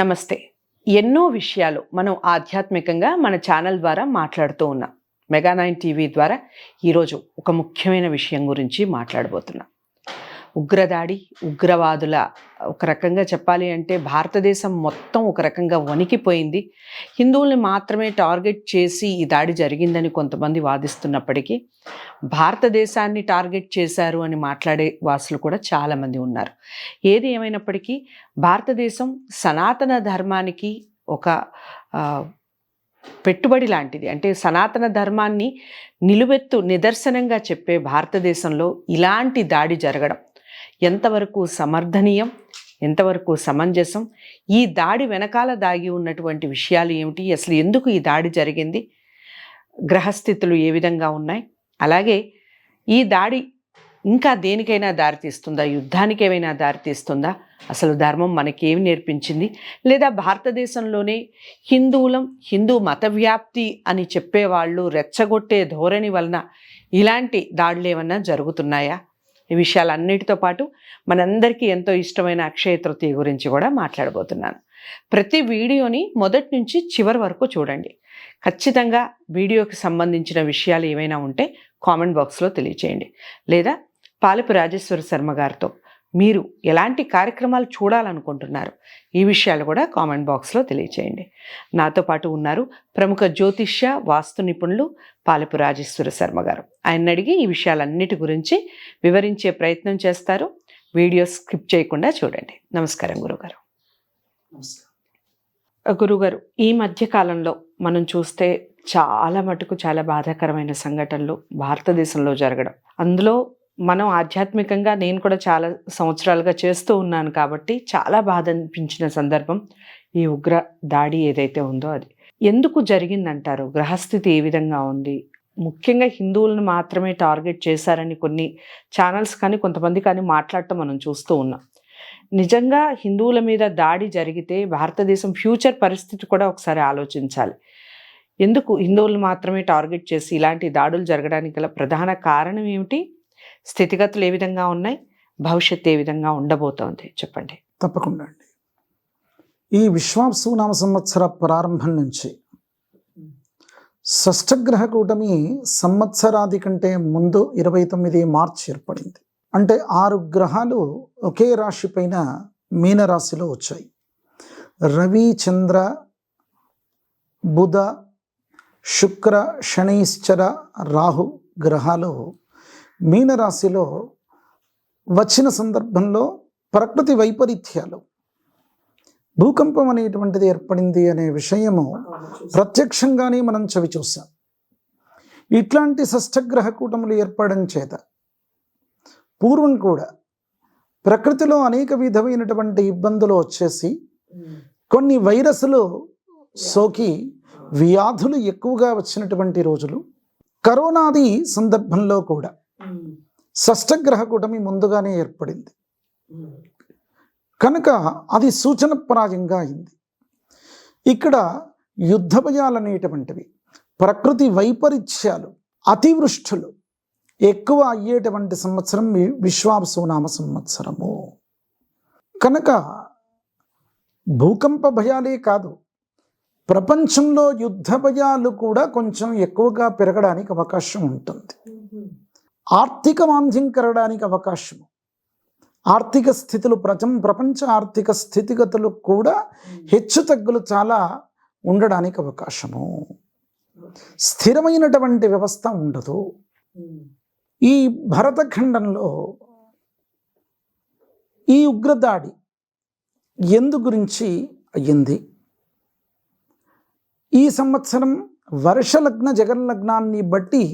నమస్తే. ఎన్నో విషయాలు మనం ఆధ్యాత్మికంగా మన ఛానల్ ద్వారా మాట్లాడుతూ ఉన్నాం. మెగా నైన్ టీవీ ద్వారా ఈరోజు ఒక ముఖ్యమైన విషయం గురించి మాట్లాడబోతున్నాం. ఉగ్రదాడి ఉగ్రవాదుల ఒక రకంగా చెప్పాలి అంటే భారతదేశం మొత్తం ఒక రకంగా వణికిపోయింది. హిందువుల్ని మాత్రమే టార్గెట్ చేసి ఈ దాడి జరిగిందని కొంతమంది వాదిస్తున్నప్పటికీ భారతదేశాన్ని టార్గెట్ చేశారు అని మాట్లాడే వాసులు కూడా చాలామంది ఉన్నారు. ఏది ఏమైనప్పటికీ భారతదేశం సనాతన ధర్మానికి ఒక పెట్టుబడి లాంటిది. అంటే సనాతన ధర్మాన్ని నిలువెత్తు నిదర్శనంగా చెప్పే భారతదేశంలో ఇలాంటి దాడి జరగడం ఎంతవరకు సమర్థనీయం ఎంతవరకు సమంజసం ఈ దాడి వెనకాల దాగి ఉన్నటువంటి విషయాలు ఏమిటి అసలు ఎందుకు ఈ దాడి జరిగింది గ్రహస్థితులు ఏ విధంగా ఉన్నాయి అలాగే ఈ దాడి ఇంకా దేనికైనా దారితీస్తుందా యుద్ధానికి ఏమైనా దారితీస్తుందా అసలు ధర్మం మనకేమి నేర్పించింది లేదా భారతదేశంలోనే హిందువులం హిందూ మత వ్యాప్తి అని చెప్పేవాళ్ళు రెచ్చగొట్టే ధోరణి వలన ఇలాంటి దాడులు ఏమన్నా జరుగుతున్నాయా? ఈ విషయాలన్నిటితో పాటు మనందరికీ ఎంతో ఇష్టమైన అక్షయ తృతీయ గురించి కూడా మాట్లాడబోతున్నాను. ప్రతి వీడియోని మొదటి నుంచి చివరి వరకు చూడండి. ఖచ్చితంగా వీడియోకి సంబంధించిన విషయాలు ఏమైనా ఉంటే కామెంట్ బాక్స్లో తెలియచేయండి. లేదా పాలపు రాజేశ్వర శర్మ గారితో మీరు ఎలాంటి కార్యక్రమాలు చూడాలనుకుంటున్నారు? ఈ విషయాలు కూడా కామెంట్ బాక్స్లో తెలియచేయండి. నాతో పాటు ఉన్నారు ప్రముఖ జ్యోతిష్య వాస్తు నిపుణులు పాలపు రాజేశ్వర శర్మ గారు. ఆయన అడిగి ఈ విషయాలన్నిటి గురించి వివరించే ప్రయత్నం చేస్తారు. వీడియో స్కిప్ చేయకుండా చూడండి. నమస్కారం గురుగారు. గురుగారు ఈ మధ్య కాలంలో మనం చూస్తే చాలా మటుకు చాలా బాధాకరమైన సంఘటనలు భారతదేశంలో జరగడం. అందులో మనం ఆధ్యాత్మికంగా నేను కూడా చాలా సంవత్సరాలుగా చేస్తూ ఉన్నాను కాబట్టి చాలా బాధ అనిపించిన సందర్భం ఈ ఉగ్ర దాడి ఏదైతే ఉందో అది. ఎందుకు జరిగిందంటారు? గ్రహస్థితి ఏ విధంగా ఉంది? ముఖ్యంగా హిందువులను మాత్రమే టార్గెట్ చేశారని కొన్ని ఛానల్స్ కానీ కొంతమంది కానీ మాట్లాడటం మనం చూస్తూ ఉన్నాం. నిజంగా హిందువుల మీద దాడి జరిగితే భారతదేశం ఫ్యూచర్ పరిస్థితి కూడా ఒకసారి ఆలోచించాలి. ఎందుకు హిందువులు మాత్రమే టార్గెట్ చేసి ఇలాంటి దాడులు జరగడానికి గల ప్రధాన కారణం ఏమిటి? స్థితిగతులు ఏ విధంగా ఉన్నాయి? భవిష్యత్తు ఏ విధంగా ఉండబోతోంది? చెప్పండి. తప్పకుండా అండి. ఈ విశ్వాసు నామ సంవత్సర ప్రారంభం నుంచి షష్ఠగ్రహ కూటమి సంవత్సరాది కంటే ముందు ఇరవై తొమ్మిది మార్చి ఏర్పడింది. అంటే ఆరు గ్రహాలు ఒకే రాశి పైన మీనరాశిలో వచ్చాయి. రవి చంద్ర బుధ శుక్ర శనీశ్చర రాహు గ్రహాలు మీనరాశిలో వచ్చిన సందర్భంలో ప్రకృతి వైపరీత్యాలు భూకంపం అనేటువంటిది ఏర్పడింది అనే విషయము ప్రత్యక్షంగానే మనం చవి చూసాం ఇట్లాంటి షష్ఠగ్రహ కూటములు ఏర్పడడం చేత పూర్వం కూడా ప్రకృతిలో అనేక విధమైనటువంటి ఇబ్బందులు వచ్చేసి కొన్ని వైరస్లు సోకి వ్యాధులు ఎక్కువగా వచ్చినటువంటి రోజులు కరోనాది సందర్భంలో కూడా షష్ఠగ్రహ కూటమి ముందుగానే ఏర్పడింది. కనుక అది సూచనప్రాయంగా అయింది. ఇక్కడ యుద్ధ భయాలు అనేటువంటివి ప్రకృతి వైపరీత్యాలు అతివృష్టులు ఎక్కువ అయ్యేటువంటి సంవత్సరం విశ్వాసునామ సంవత్సరము. కనుక భూకంప భయాలే కాదు ప్రపంచంలో యుద్ధ భయాలు కూడా కొంచెం ఎక్కువగా పెరగడానికి అవకాశం ఉంటుంది. ఆర్థిక మాంద్యం కరగడానికి అవకాశం ఆర్థిక స్థితులు ప్రపంచ ప్రపంచ ఆర్థిక స్థితిగతులు కూడా హెచ్చు తగ్గులు చాలా ఉండడానికి అవకాశము. స్థిరమైనటువంటి వ్యవస్థ ఉండదు. ఈ భరతఖండంలో ఈ ఉగ్రదాడి ఎందు గురించి అయ్యింది. ఈ సంవత్సరం వర్షలగ్న జగన్లగ్నాన్ని బట్టి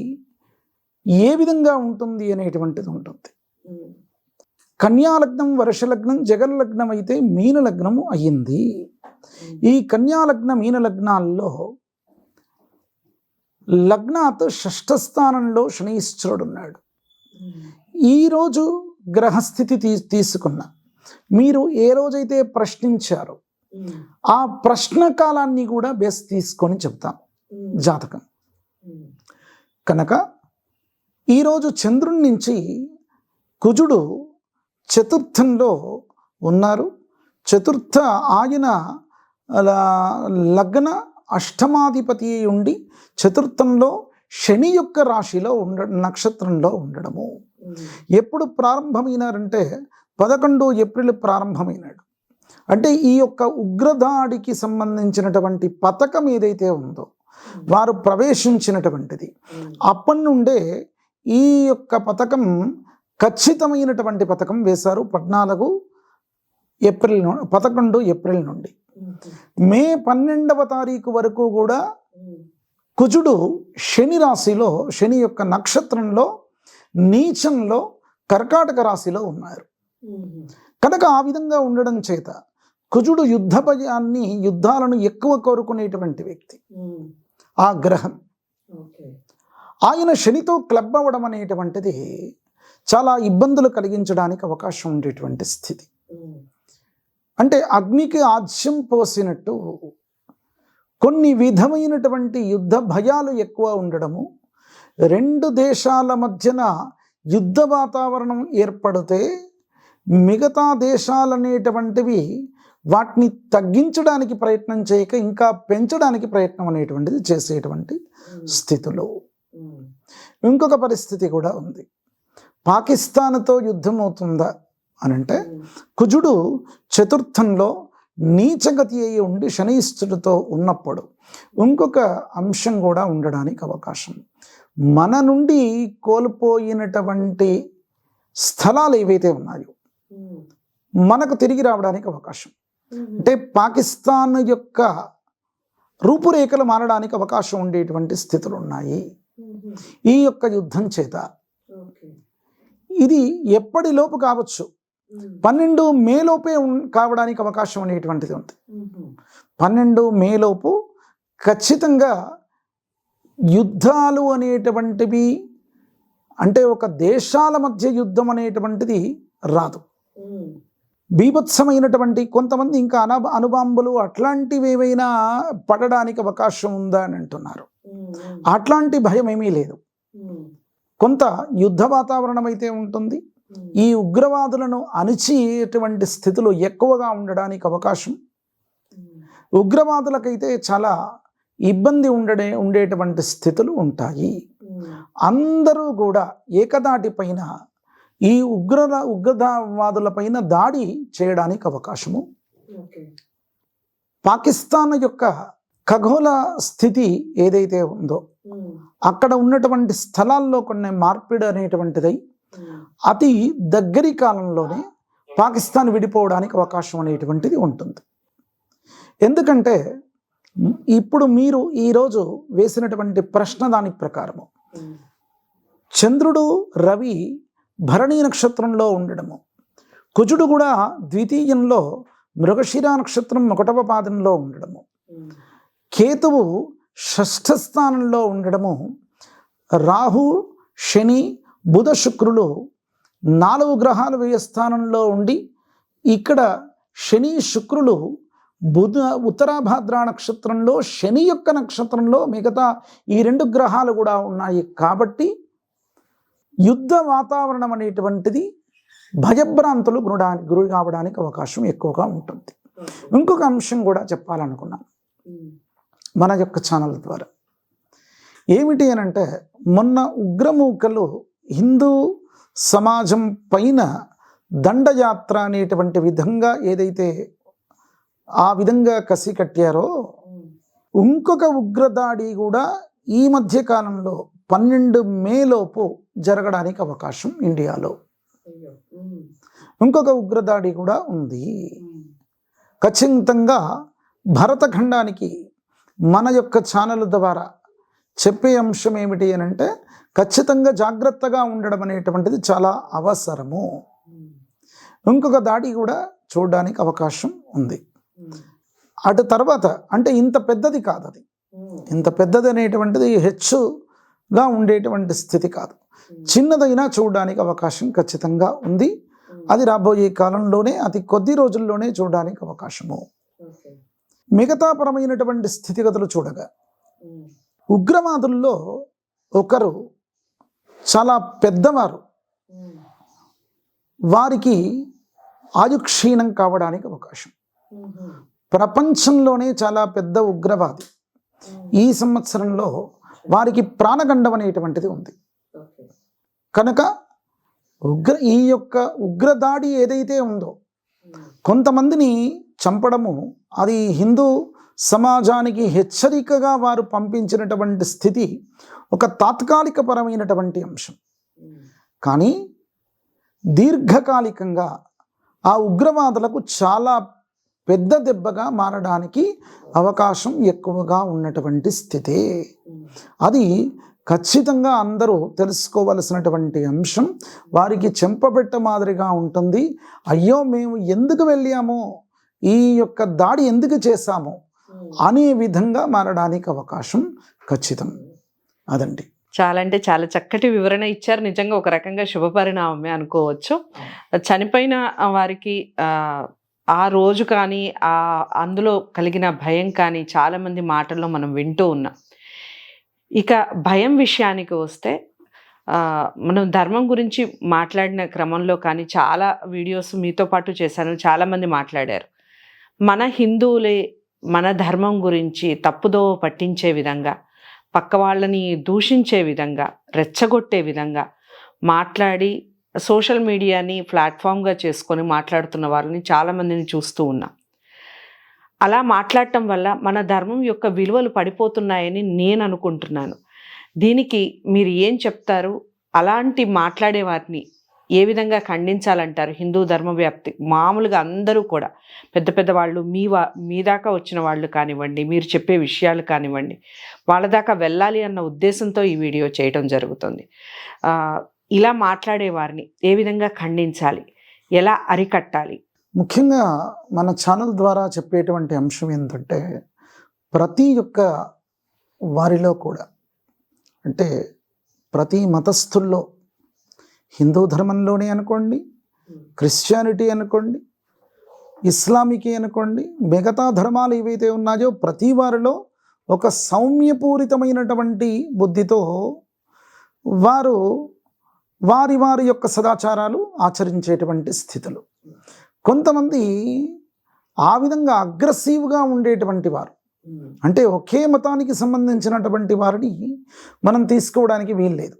ఏ విధంగా ఉంటుంది అనేటువంటిది ఉంటుంది. కన్యాలగ్నం వర్షలగ్నం జగన్లగ్నం అయితే మీనలగ్నము అయ్యింది ఈ కన్యాలగ్న మీనలగ్నాల్లో లగ్నాత్ షష్ఠ స్థానంలో శనీశ్వరుడు ఉన్నాడు. ఈరోజు గ్రహస్థితి తీ తీసుకున్న మీరు ఏ రోజైతే ప్రశ్నించారో ఆ ప్రశ్న కాలాన్ని కూడా బేస్ తీసుకొని చెప్తాం జాతకం. కనుక ఈరోజు చంద్రుడి నుంచి కుజుడు చతుర్థంలో ఉన్నారు. చతుర్థ ఆయన లగ్న అష్టమాధిపతి ఉండి చతుర్థంలో శని యొక్క రాశిలో ఉండ నక్షత్రంలో ఉండడము. ఎప్పుడు ప్రారంభమైనారంటే పదకొండు ఏప్రిల్ ప్రారంభమైనాడు. అంటే ఈ యొక్క ఉగ్రదాడికి సంబంధించినటువంటి పథకం ఏదైతే ఉందో వారు ప్రవేశించినటువంటిది. అప్పటి నుండే ఈ యొక్క పథకం ఖచ్చితమైనటువంటి పథకం వేశారు పద్నాలుగు ఏప్రిల్ పదకొండు ఏప్రిల్ నుండి. మే పన్నెండవ తారీఖు వరకు కూడా కుజుడు శని రాశిలో శని యొక్క నక్షత్రంలో నీచంలో కర్కాటక రాశిలో ఉన్నారు. కనుక ఆ విధంగా ఉండడం చేత కుజుడు యుద్ధ భయాన్ని యుద్ధాలను ఎక్కువ కోరుకునేటువంటి వ్యక్తి. ఆ గ్రహం. ఆయన శనితో క్లబ్ అవ్వడం అనేటువంటిది చాలా ఇబ్బందులు కలిగించడానికి అవకాశం ఉండేటువంటి స్థితి. అంటే అగ్నికి ఆజ్యం పోసినట్టు కొన్ని విధమైనటువంటి యుద్ధ భయాలు ఎక్కువ ఉండడము రెండు దేశాల మధ్యన యుద్ధ వాతావరణం ఏర్పడితే మిగతా దేశాలనేటువంటివి వాటిని తగ్గించడానికి ప్రయత్నం చేయక ఇంకా పెంచడానికి ప్రయత్నం అనేటువంటిది చేసేటువంటి స్థితిలో ఇంకొక పరిస్థితి కూడా ఉంది. పాకిస్తాన్తో యుద్ధం అవుతుందా అని అంటే కుజుడు చతుర్థంలో నీచగతి అయి ఉండి శనీశ్వరుడితో ఉన్నప్పుడు ఇంకొక అంశం కూడా ఉండడానికి అవకాశం. మన నుండి కోల్పోయినటువంటి స్థలాలు ఏవైతే ఉన్నాయో మనకు తిరిగి రావడానికి అవకాశం. అంటే పాకిస్తాన్ యొక్క రూపురేఖలు మారడానికి అవకాశం ఉండేటువంటి స్థితులు ఉన్నాయి ఈ యొక్క యుద్ధం చేత. ఇది ఎప్పటిలోపు కావచ్చు? పన్నెండు మేలోపే కావడానికి అవకాశం అనేటువంటిది ఉంది. పన్నెండు మేలోపు ఖచ్చితంగా యుద్ధాలు అనేటువంటివి అంటే ఒక దేశాల మధ్య యుద్ధం అనేటువంటిది రాదు. బీభత్సమైనటువంటి కొంతమంది ఇంకా అన అనుబాంబులు అట్లాంటివి ఏవైనా పడడానికి అవకాశం ఉందా అని అంటున్నారు. అట్లాంటి భయం ఏమీ లేదు కొంత యుద్ధ వాతావరణం అయితే ఉంటుంది ఈ ఉగ్రవాదులను అణిచేటువంటి స్థితులు ఎక్కువగా ఉండడానికి అవకాశం. ఉగ్రవాదులకైతే చాలా ఇబ్బంది ఉండడే ఉండేటువంటి స్థితులు ఉంటాయి. అందరూ కూడా ఏకదాటి పైన ఈ ఉగ్ర ఉగ్రవాదుల పైన దాడి చేయడానికి అవకాశము. పాకిస్తాన్ యొక్క ఖగోళ స్థితి ఏదైతే ఉందో అక్కడ ఉన్నటువంటి స్థలాల్లో కొన్ని మార్పిడి అనేటువంటిదై అతి దగ్గరి కాలంలోనే పాకిస్తాన్ విడిపోవడానికి అవకాశం అనేటువంటిది ఉంటుంది. ఎందుకంటే ఇప్పుడు మీరు ఈరోజు వేసినటువంటి ప్రశ్న దాని ప్రకారము. చంద్రుడు రవి భరణీ నక్షత్రంలో ఉండడము. కుజుడు కూడా ద్వితీయంలో మృగశిర నక్షత్రం ఒకటవ పాదంలో ఉండడము. కేతువు షష్ఠ స్థానంలో ఉండడము రాహు శని బుధ శుక్రులు నాలుగు గ్రహాలు వ్యయ స్థానంలో ఉండి ఇక్కడ శని శుక్రులు బుధ ఉత్తరాభాద్ర నక్షత్రంలో శని యొక్క నక్షత్రంలో మిగతా ఈ రెండు గ్రహాలు కూడా ఉన్నాయి కాబట్టి యుద్ధ వాతావరణం అనేటువంటిది భయభ్రాంతులు గురుడా గురి కావడానికి అవకాశం ఎక్కువగా ఉంటుంది. ఇంకొక అంశం కూడా చెప్పాలనుకున్నాను. మన యొక్క ఛానల్ ద్వారా. ఏమిటి అని అంటే మొన్న ఉగ్రమూకలు హిందూ సమాజం పైన దండయాత్ర అనేటువంటి విధంగా ఏదైతే ఆ విధంగా కసి కట్టారో ఇంకొక ఉగ్రదాడి కూడా ఈ మధ్య కాలంలో పన్నెండు మేలోపు జరగడానికి అవకాశం ఇండియాలో. ఇంకొక ఉగ్రదాడి కూడా ఉంది. ఖచ్చితంగా భరతఖండానికి మన యొక్క ఛానల్ ద్వారా చెప్పే అంశం ఏమిటి అని అంటే ఖచ్చితంగా జాగ్రత్తగా ఉండడం అనేటువంటిది చాలా అవసరము. ఇంకొక దాడి కూడా చూడడానికి అవకాశం ఉంది. అటు తర్వాత అంటే ఇంత పెద్దది కాదు అది. ఇంత పెద్దది అనేటువంటిది హెచ్చుగా ఉండేటువంటి స్థితి కాదు. చిన్నదైనా చూడడానికి అవకాశం ఖచ్చితంగా ఉంది. అది రాబోయే కాలంలోనే అతి కొద్ది రోజుల్లోనే చూడడానికి అవకాశము. మిగతా పరమైనటువంటి స్థితిగతులు చూడగా ఉగ్రవాదుల్లో ఒకరు చాలా పెద్దవారు. వారికి ఆయుక్షీణం కావడానికి అవకాశం. ప్రపంచంలోనే చాలా పెద్ద ఉగ్రవాది. ఈ సంవత్సరంలో వారికి ప్రాణగండం అనేటువంటిది ఉంది. కనుక ఉగ్ర ఈ యొక్క ఉగ్రదాడి ఏదైతే ఉందో కొంతమందిని చంపడము అది హిందూ సమాజానికి హెచ్చరికగా వారు పంపించినటువంటి స్థితి ఒక తాత్కాలిక పరమైనటువంటి అంశం. కానీ దీర్ఘకాలికంగా ఆ ఉగ్రవాదులకు చాలా పెద్ద దెబ్బగా మారడానికి అవకాశం ఎక్కువగా ఉన్నటువంటి స్థితే. అది ఖచ్చితంగా అందరూ తెలుసుకోవలసినటువంటి అంశం. వారికి చెంపబెట్ట మాదిరిగా ఉంటుంది. అయ్యో మేము ఎందుకు వెళ్ళాము? ఈ యొక్క దాడి ఎందుకు చేశాము అనే విధంగా మారడానికి అవకాశం ఖచ్చితం. అదండి. చాలా అంటే చాలా చక్కటి వివరణ ఇచ్చారు. నిజంగా ఒక రకంగా శుభపరిణామమే అనుకోవచ్చు. చనిపోయిన వారికి ఆ, రోజు కానీ ఆ అందులో కలిగిన భయం కానీ చాలా మంది మాటల్లో మనం వింటూ ఉన్నాం. ఇక భయం విషయానికి వస్తే మనం ధర్మం గురించి మాట్లాడిన క్రమంలో కానీ చాలా వీడియోస్ మీతో పాటు చేశాను చాలా మంది మాట్లాడారు. మన హిందువులే మన ధర్మం గురించి తప్పుదో పట్టించే విధంగా పక్క వాళ్ళని దూషించే విధంగా రెచ్చగొట్టే విధంగా మాట్లాడి సోషల్ మీడియాని ప్లాట్ఫామ్గా చేసుకొని మాట్లాడుతున్న వాళ్ళని చాలామందిని చూస్తూ ఉన్నా. అలా మాట్లాడటం వల్ల మన ధర్మం యొక్క విలువలు పడిపోతున్నాయని నేను అనుకుంటున్నాను. దీనికి మీరు ఏం చెప్తారు? అలాంటి మాట్లాడే వారిని ఏ విధంగా ఖండించాలంటారు హిందూ ధర్మ వ్యాప్తి? మామూలుగా అందరూ కూడా పెద్ద పెద్ద వాళ్ళు మీ వా మీ దాకా వచ్చిన వాళ్ళు కానివ్వండి మీరు చెప్పే విషయాలు కానివ్వండి వాళ్ళ దాకా వెళ్ళాలి అన్న ఉద్దేశంతో ఈ వీడియో చేయడం జరుగుతుంది. ఇలా మాట్లాడే వారిని ఏ విధంగా ఖండించాలి? ఎలా అరికట్టాలి? ముఖ్యంగా మన ఛానల్ ద్వారా చెప్పేటువంటి అంశం ఏంటంటే ప్రతి ఒక్క వారిలో కూడా అంటే ప్రతి మతస్థుల్లో హిందూ ధర్మంలోనే అనుకోండి క్రిస్టియానిటీ అనుకోండి ఇస్లామికి అనుకోండి మిగతా ధర్మాలు ఏవైతే ఉన్నాయో ప్రతి వారిలో ఒక సౌమ్యపూరితమైనటువంటి బుద్ధితో వారు వారి వారి యొక్క సదాచారాలు ఆచరించేటువంటి స్థితులు. కొంతమంది ఆ విధంగా అగ్రెసివ్గా ఉండేటువంటి వారు. అంటే ఒకే మతానికి సంబంధించినటువంటి వారిని మనం తీసుకోవడానికి వీల్లేదు.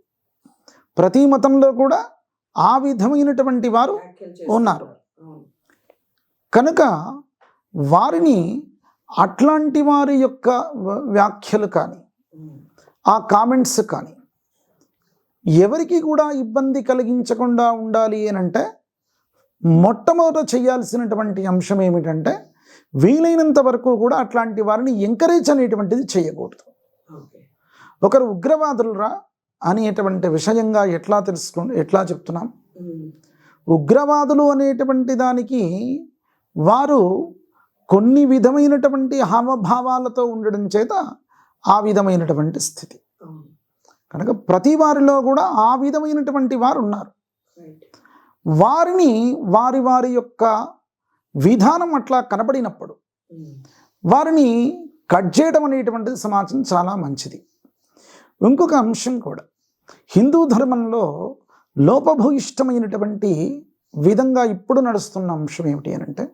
ప్రతి మతంలో కూడా ఆ విధమైనటువంటి వారు ఉన్నారు. కనుక వారిని అట్లాంటి వారి యొక్క వ్యాఖ్యలు కానీ ఆ కామెంట్స్ కానీ ఎవరికి కూడా ఇబ్బంది కలిగించకుండా ఉండాలి అని అంటే మొట్టమొదట చేయాల్సినటువంటి అంశం ఏమిటంటే వీలైనంత వరకు కూడా అట్లాంటి వారిని ఎంకరేజ్ అనేటువంటిది చేయకూడదు ఒకరు ఉగ్రవాదులరా అనేటువంటి విషయంగా ఎట్లా తెలుసుకో ఎట్లా చెప్తున్నాం? ఉగ్రవాదులు అనేటువంటి దానికి వారు కొన్ని విధమైనటువంటి హావభావాలతో ఉండడం చేత ఆ విధమైనటువంటి స్థితి. కనుక ప్రతి వారిలో కూడా ఆ విధమైనటువంటి వారు ఉన్నారు. వారిని వారి వారి యొక్క విధానం అట్లా కనపడినప్పుడు వారిని కట్ చేయడం అనేటువంటిది సమాజం చాలా మంచిది. ఇంకొక అంశం కూడా. హిందూ ధర్మంలో లోపభూయిష్టమైనటువంటి విధంగా ఇప్పుడు నడుస్తున్న అంశం ఏమిటి అని అంటే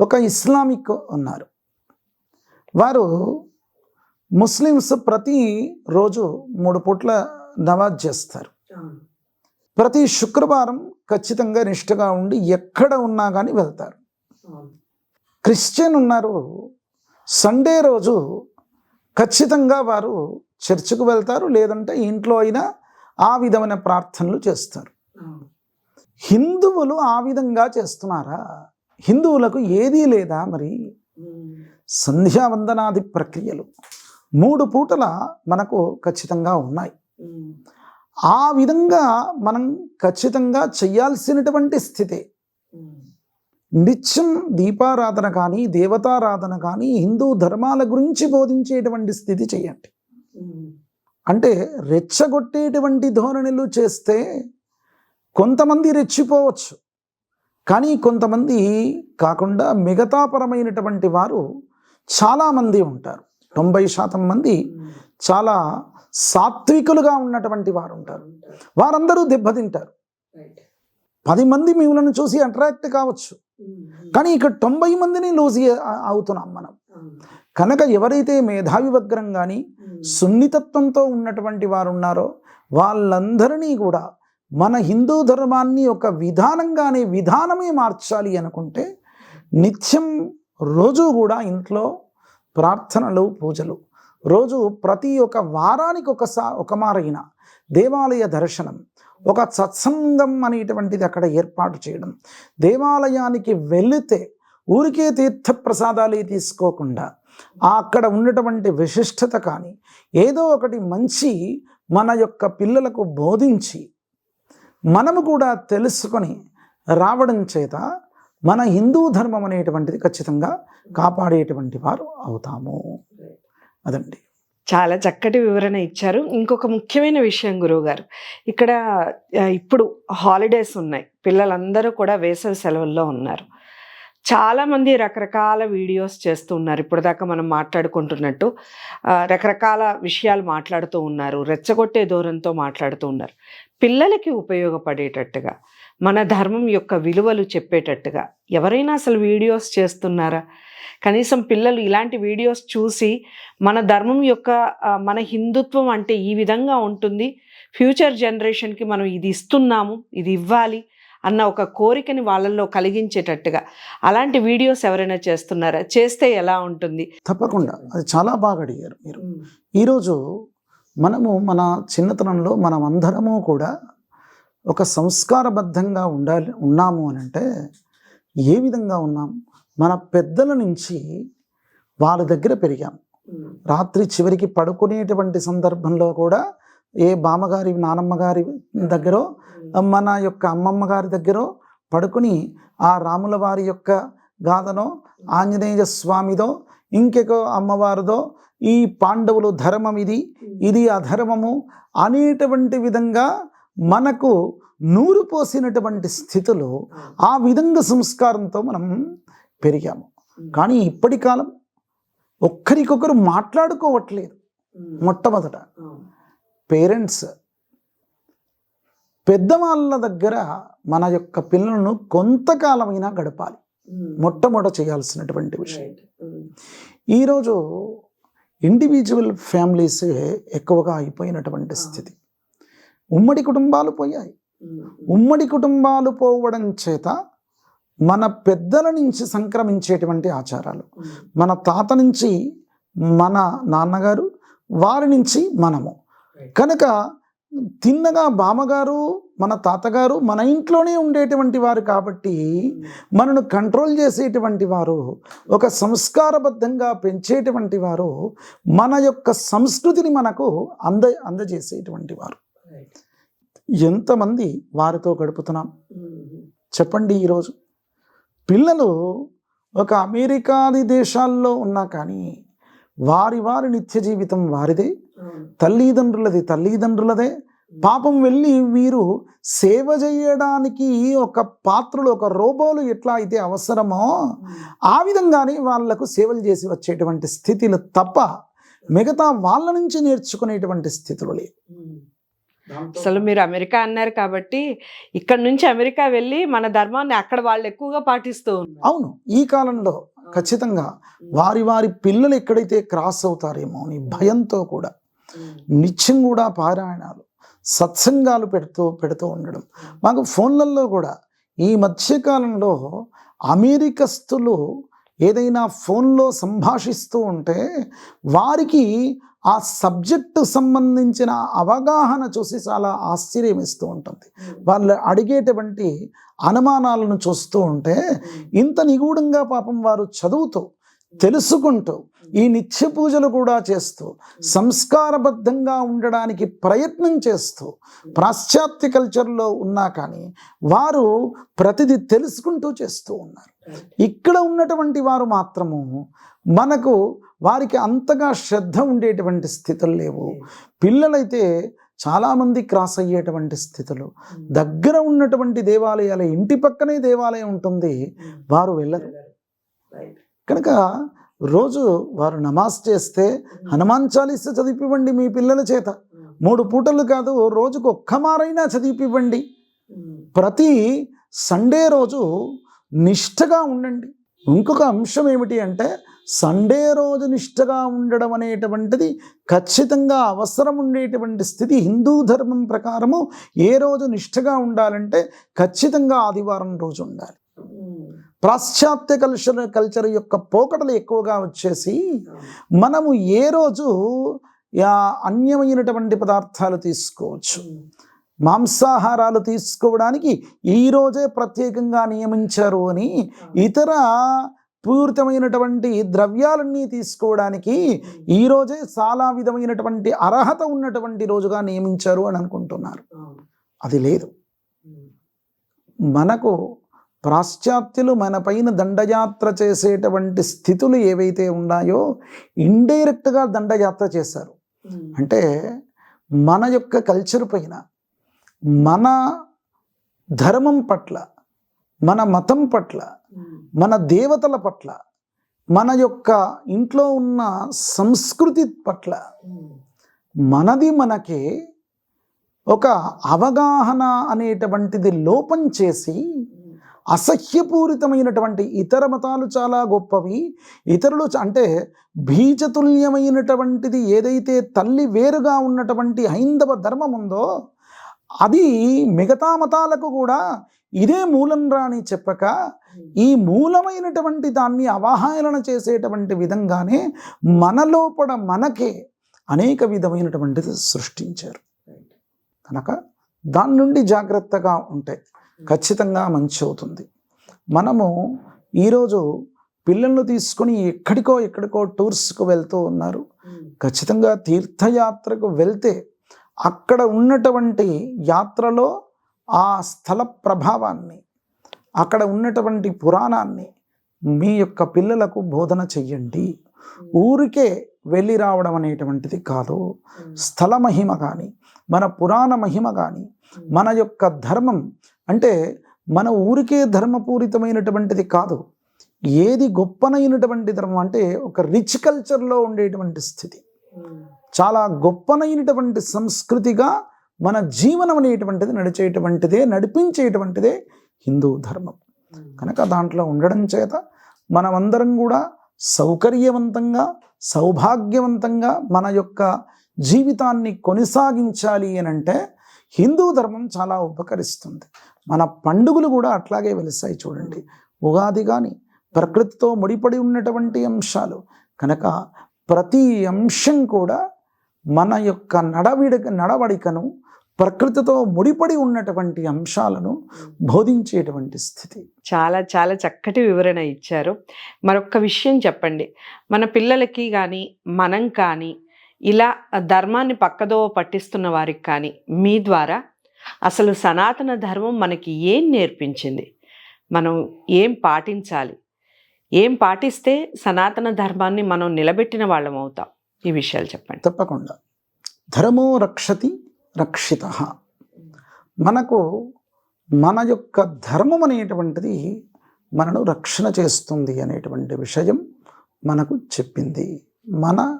ఒక ఇస్లామిక్ ఉన్నారు. వారు ముస్లిమ్స్ ప్రతి రోజు మూడు పూట్ల నమాజ్ చేస్తారు. ప్రతి శుక్రవారం ఖచ్చితంగా నిష్ఠగా ఉండి ఎక్కడ ఉన్నా కానీ వెళ్తారు. క్రిస్టియన్ ఉన్నారు సండే రోజు ఖచ్చితంగా వారు చర్చికి వెళ్తారు లేదంటే ఇంట్లో అయినా ఆ విధమైన ప్రార్థనలు చేస్తారు. హిందువులు ఆ విధంగా చేస్తున్నారా? హిందువులకు ఏదీ లేదా మరి? సంధ్యావందనాది ప్రక్రియలు మూడు పూటల మనకు ఖచ్చితంగా ఉన్నాయి. ఆ విధంగా మనం ఖచ్చితంగా చేయాల్సినటువంటి స్థితి నిత్యం దీపారాధన కానీ దేవతారాధన కానీ హిందూ ధర్మాల గురించి బోధించేటువంటి స్థితి చేయండి. అంటే రెచ్చగొట్టేటువంటి ధోరణులు చేస్తే కొంతమంది రెచ్చిపోవచ్చు. కానీ కొంతమంది కాకుండా మిగతాపరమైనటువంటి వారు చాలామంది ఉంటారు. తొంభై శాతం మంది చాలా సాత్వికులుగా ఉన్నటువంటి వారు ఉంటారు. వారందరూ దెబ్బతింటారు. పది మంది మిమ్మల్ని చూసి అట్రాక్ట్ కావచ్చు. కానీ ఇక్కడ తొంభై మందిని లూజ్ అవుతున్నాం మనం. కనుక ఎవరైతే మేధావి వగ్రం కానీ సున్నితత్వంతో ఉన్నటువంటి వారు ఉన్నారో వాళ్ళందరినీ కూడా మన హిందూ ధర్మాన్ని ఒక విధానంగానే విధానమే మార్చాలి అనుకుంటే నిత్యం రోజు కూడా ఇంట్లో ప్రార్థనలు పూజలు. రోజు ప్రతి ఒక్క వారానికి ఒకసా ఒక మారైన దేవాలయ దర్శనం ఒక సత్సంగం అనేటువంటిది అక్కడ ఏర్పాటు చేయడం. దేవాలయానికి వెళితే ఊరికే తీర్థ ప్రసాదాలే తీసుకోకుండా అక్కడ ఉన్నటువంటి విశిష్టత కానీ ఏదో ఒకటి మంచి మన యొక్క పిల్లలకు బోధించి మనము కూడా తెలుసుకొని రావడం చేత మన హిందూ ధర్మం అనేటువంటిది ఖచ్చితంగా కాపాడేటువంటి వారు అవుతాము. అదండి. చాలా చక్కటి వివరణ ఇచ్చారు. ఇంకొక ముఖ్యమైన విషయం గురువుగారు. ఇక్కడ ఇప్పుడు హాలిడేస్ ఉన్నాయి. పిల్లలందరూ కూడా వేసవి సెలవుల్లో ఉన్నారు. చాలామంది రకరకాల వీడియోస్ చేస్తూ ఉన్నారు. ఇప్పటిదాకా మనం మాట్లాడుకుంటున్నట్టు రకరకాల విషయాలు మాట్లాడుతూ ఉన్నారు. రెచ్చగొట్టే దూరంతో మాట్లాడుతూ ఉన్నారు. పిల్లలకి ఉపయోగపడేటట్టుగా మన ధర్మం యొక్క విలువలు చెప్పేటట్టుగా ఎవరైనా అసలు వీడియోస్ చేస్తున్నారా? కనీసం పిల్లలు ఇలాంటి వీడియోస్ చూసి మన ధర్మం యొక్క మన హిందుత్వం అంటే ఈ విధంగా ఉంటుంది. ఫ్యూచర్ జనరేషన్కి మనం ఇది ఇస్తున్నాము ఇది ఇవ్వాలి అన్న ఒక కోరికని వాళ్ళల్లో కలిగించేటట్టుగా. అలాంటి వీడియోస్ ఎవరైనా చేస్తున్నారా? చేస్తే ఎలా ఉంటుంది? తప్పకుండా. అది చాలా బాగా అడిగారు మీరు. ఈరోజు మనము మన చిన్నతనంలో మనం అందరము కూడా ఒక సంస్కారబద్ధంగా ఉండాలి ఉన్నాము అని అంటే ఏ విధంగా ఉన్నాం? మన పెద్దల నుంచి వాళ్ళ దగ్గర పెరిగాం. రాత్రి చివరికి పడుకునేటువంటి సందర్భంలో కూడా ఏ బామ్మగారి నానమ్మ గారి దగ్గర మన యొక్క అమ్మమ్మ గారి దగ్గర పడుకుని ఆ రాముల వారి యొక్క గాథనో ఆంజనేయ స్వామిదో ఇంకెక అమ్మవారిదో ఈ పాండవులు ధర్మం ఇది ఇది అధర్మము అనేటువంటి విధంగా మనకు నూరు పోసినటువంటి స్థితిలో ఆ విధంగా సంస్కారంతో మనం పెరిగాము. కానీ ఇప్పటి కాలం ఒక్కరికొకరు మాట్లాడుకోవట్లేదు మొట్టమొదట. పేరెంట్స్ పెద్దవాళ్ళ దగ్గర మన యొక్క పిల్లలను కొంతకాలమైనా గడపాలి. మొట్టమొదట చేయాల్సినటువంటి విషయం. ఈరోజు ఇండివిజువల్ ఫ్యామిలీసే ఎక్కువగా అయిపోయినటువంటి స్థితి. ఉమ్మడి కుటుంబాలు పోయాయి. ఉమ్మడి కుటుంబాలు పోవడం చేత మన పెద్దల నుంచి సంక్రమించేటువంటి ఆచారాలు. మన తాత నుంచి మన నాన్నగారు వారి నుంచి మనము. కనుక తిన్నగా బామ్మగారు మన తాతగారు మన ఇంట్లోనే ఉండేటువంటి వారు కాబట్టి మనను కంట్రోల్ చేసేటువంటి వారు ఒక సంస్కారబద్ధంగా పెంచేటువంటి వారు మన యొక్క సంస్కృతిని మనకు అంద అందజేసేటువంటి వారు. ఎంతమంది వారితో గడుపుతున్నాం? చెప్పండి ఈరోజు. పిల్లలు ఒక అమెరికాది దేశాల్లో ఉన్నా కానీ వారి వారి నిత్య జీవితం వారిదే తల్లిదండ్రులది తల్లిదండ్రులదే. పాపం వెళ్ళి వీరు సేవ చేయడానికి ఒక పాత్రలు ఒక రోబోలు ఎట్లా అయితే అవసరమో ఆ విధంగానే వాళ్ళకు సేవలు చేసి వచ్చేటువంటి స్థితిలు తప్ప మిగతా వాళ్ళ నుంచి నేర్చుకునేటువంటి స్థితులు లేవు. అసలు మీరు అమెరికా అన్నారు కాబట్టి ఇక్కడ నుంచి అమెరికా వెళ్ళి మన ధర్మాన్ని అక్కడ వాళ్ళు ఎక్కువగా పాటిస్తూ ఉన్నారు. అవును ఈ కాలంలో ఖచ్చితంగా వారి వారి పిల్లలు ఎక్కడైతే క్రాస్ అవుతారేమో అని భయంతో కూడా నిత్యం కూడా పారాయణాలు సత్సంగాలు పెడుతూ పెడుతూ ఉండడం. మాకు ఫోన్లలో కూడా ఈ మధ్యకాలంలో అమెరికస్తులు ఏదైనా ఫోన్లో సంభాషిస్తూ ఉంటే వారికి ఆ సబ్జెక్టు సంబంధించిన అవగాహన చూసి చాలా ఆశ్చర్యం ఇస్తూ ఉంటుంది. వాళ్ళు అడిగేటువంటి అనుమానాలను చూస్తూ ఉంటే ఇంత నిగూఢంగా పాపం వారు చదువుతూ తెలుసుకుంటూ ఈ నిత్య పూజలు కూడా చేస్తూ సంస్కారబద్ధంగా ఉండడానికి ప్రయత్నం చేస్తూ పాశ్చాత్య కల్చర్లో ఉన్నా కానీ వారు ప్రతిదీ తెలుసుకుంటూ చేస్తూ ఉన్నారు. ఇక్కడ ఉన్నటువంటి వారు మాత్రము మనకు వారికి అంతగా శ్రద్ధ ఉండేటువంటి స్థితులు లేవు. పిల్లలైతే చాలామంది క్రాస్ అయ్యేటువంటి స్థితులు. దగ్గర ఉన్నటువంటి దేవాలయాలు ఇంటి పక్కనే దేవాలయం ఉంటుంది. వారు వెళ్ళరు. కనుక రోజు వారు నమాజ్ చేస్తే హనుమాన్ చాలీస చదివివ్వండి మీ పిల్లల చేత. మూడు పూటలు కాదు రోజుకు ఒక్క మారైనా చదివివ్వండి. ప్రతి సండే రోజు నిష్ఠగా ఉండండి. ఇంకొక అంశం ఏమిటి అంటే సండే రోజు నిష్ఠగా ఉండడం అనేటువంటిది ఖచ్చితంగా అవసరం ఉండేటువంటి స్థితి హిందూ ధర్మం ప్రకారము ఏ రోజు నిష్ఠగా ఉండాలంటే ఖచ్చితంగా ఆదివారం రోజు ఉండాలి. పాశ్చాత్య కల్చర్ కల్చర్ యొక్క పోకడలు ఎక్కువగా వచ్చేసి మనము ఏ రోజు యా అన్యమైనటువంటి పదార్థాలు తీసుకోవచ్చు. మాంసాహారాలు తీసుకోవడానికి ఈ రోజే ప్రత్యేకంగా నియమించారు అని ఇతర పూరితమైనటువంటి ద్రవ్యాలన్నీ తీసుకోవడానికి ఈరోజే చాలా విధమైనటువంటి అర్హత ఉన్నటువంటి రోజుగా నియమించారు అని అనుకుంటున్నారు. అది లేదు. మనకు పాశ్చాత్యులు మన పైన దండయాత్ర చేసేటువంటి స్థితులు ఏవైతే ఉన్నాయో ఇండైరెక్ట్గా దండయాత్ర చేశారు. అంటే మన యొక్క కల్చర్ పైన మన ధర్మం పట్ల మన మతం పట్ల మన దేవతల పట్ల మన యొక్క ఇంట్లో ఉన్న సంస్కృతి పట్ల మనది మనకి ఒక అవగాహన అనేటువంటిది లోపం చేసి అసహ్యపూరితమైనటువంటి ఇతర మతాలు చాలా గొప్పవి. ఇతరులు అంటే బీజతుల్యమైనటువంటిది ఏదైతే తల్లి వేరుగా ఉన్నటువంటి హైందవ ధర్మం ఉందో అది మిగతా మతాలకు కూడా ఇదే మూలం రాని చెప్పక ఈ మూలమైనటువంటి దాన్ని అవహేళన చేసేటువంటి విధంగానే మన లోపల మనకే అనేక విధమైనటువంటిది సృష్టించారు. కనుక దాని నుండి జాగ్రత్తగా ఉంటే ఖచ్చితంగా మంచి అవుతుంది. మనము ఈరోజు పిల్లలను తీసుకొని ఎక్కడికో ఎక్కడికో టూర్స్కు వెళ్తూ ఉన్నారు. ఖచ్చితంగా తీర్థయాత్రకు వెళ్తే అక్కడ ఉన్నటువంటి యాత్రలో ఆ స్థల ప్రభావాన్ని అక్కడ ఉన్నటువంటి పురాణాన్ని మీ యొక్క పిల్లలకు బోధన చెయ్యండి. ఊరికే వెళ్ళి రావడం అనేటువంటిది కాదు. స్థల మహిమ కానీ మన పురాణ మహిమ కానీ మన యొక్క ధర్మం అంటే మన ఊరికే ధర్మపూరితమైనటువంటిది కాదు. ఏది గొప్పనైనటువంటి ధర్మం అంటే ఒక రిచ్ కల్చర్లో ఉండేటువంటి స్థితి. చాలా గొప్పనైనటువంటి సంస్కృతిగా మన జీవనం అనేటువంటిది నడిచేటువంటిదే నడిపించేటువంటిదే హిందూ ధర్మం. కనుక దాంట్లో ఉండడం చేత మనమందరం కూడా సౌకర్యవంతంగా సౌభాగ్యవంతంగా మన యొక్క జీవితాన్ని కొనసాగించాలి అని అంటే హిందూ ధర్మం చాలా ఉపకరిస్తుంది. మన పండుగలు కూడా అట్లాగే వెలిసాయి చూడండి. ఉగాది కానీ ప్రకృతితో ముడిపడి ఉన్నటువంటి అంశాలు. కనుక ప్రతి అంశం కూడా మన యొక్క నడవిడ నడవడికను ప్రకృతితో ముడిపడి ఉన్నటువంటి అంశాలను బోధించేటువంటి స్థితి. చాలా చాలా చక్కటి వివరణ ఇచ్చారు. మరొక్క విషయం చెప్పండి. మన పిల్లలకి కానీ మనం కానీ ఇలా ధర్మాన్ని పక్కదో పట్టిస్తున్న వారికి కానీ మీ ద్వారా అసలు సనాతన ధర్మం మనకి ఏం నేర్పించింది? మనం ఏం పాటించాలి? ఏం పాటిస్తే సనాతన ధర్మాన్ని మనం నిలబెట్టిన వాళ్ళం అవుతాం? ఈ విషయాలు చెప్పండి. తప్పకుండా. ధర్మో రక్షతి రక్షిత. మనకు మన యొక్క ధర్మం అనేటువంటిది మనను రక్షణ చేస్తుంది అనేటువంటి విషయం మనకు చెప్పింది. మన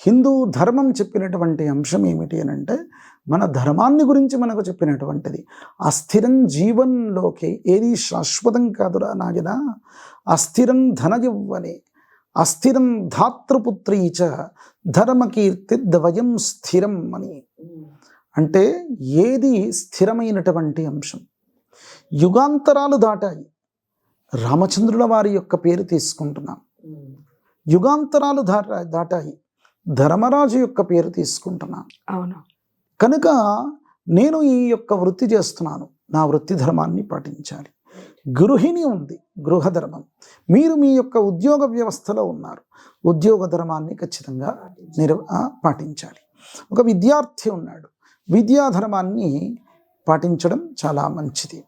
హిందూ ధర్మం చెప్పినటువంటి అంశం ఏమిటి అని అంటే మన ధర్మాన్ని గురించి మనకు చెప్పినటువంటిది. అస్థిరం జీవన్లోకి ఏది శాశ్వతం కాదురా నాయన అస్థిరం ధనయవ్వని అస్థిరం ధాతృపుత్రీచ ధర్మకీర్తి ద్వయం స్థిరం అని. అంటే ఏది స్థిరమైనటువంటి అంశం? యుగాంతరాలు దాటాయి. రామచంద్రుల వారి యొక్క పేరు తీసుకుంటున్నాం. యుగాంతరాలు దాటా దాటాయి. ధర్మరాజు యొక్క పేరు తీసుకుంటున్నాం. అవును. కనుక నేను ఈ యొక్క వృత్తి చేస్తున్నాను. నా వృత్తి ధర్మాన్ని పాటించాలి. గృహిణి ఉంది గృహధర్మం. మీరు మీ యొక్క ఉద్యోగ వ్యవస్థలో ఉన్నారు. ఉద్యోగ ధర్మాన్ని ఖచ్చితంగా నిర్ ఆ, పాటించాలి. ఒక విద్యార్థి ఉన్నాడు. విద్యాధర్మాన్ని పాటించడం చాలా మంచిది.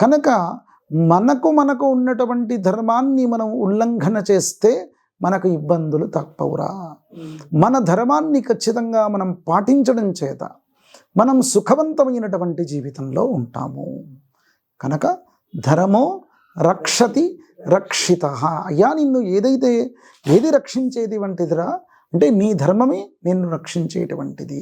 కనుక మనకు మనకు ఉన్నటువంటి ధర్మాన్ని మనం ఉల్లంఘన చేస్తే మనకు ఇబ్బందులు తప్పవురా. మన ధర్మాన్ని ఖచ్చితంగా మనం పాటించడం చేత మనం సుఖవంతమైనటువంటి జీవితంలో ఉంటాము. కనుక ధర్మో రక్షతి రక్షిత. అయ్యా నిన్ను ఏదైతే ఏది రక్షించేది వంటిదిరా అంటే నీ ధర్మమే నిన్ను రక్షించేటువంటిది.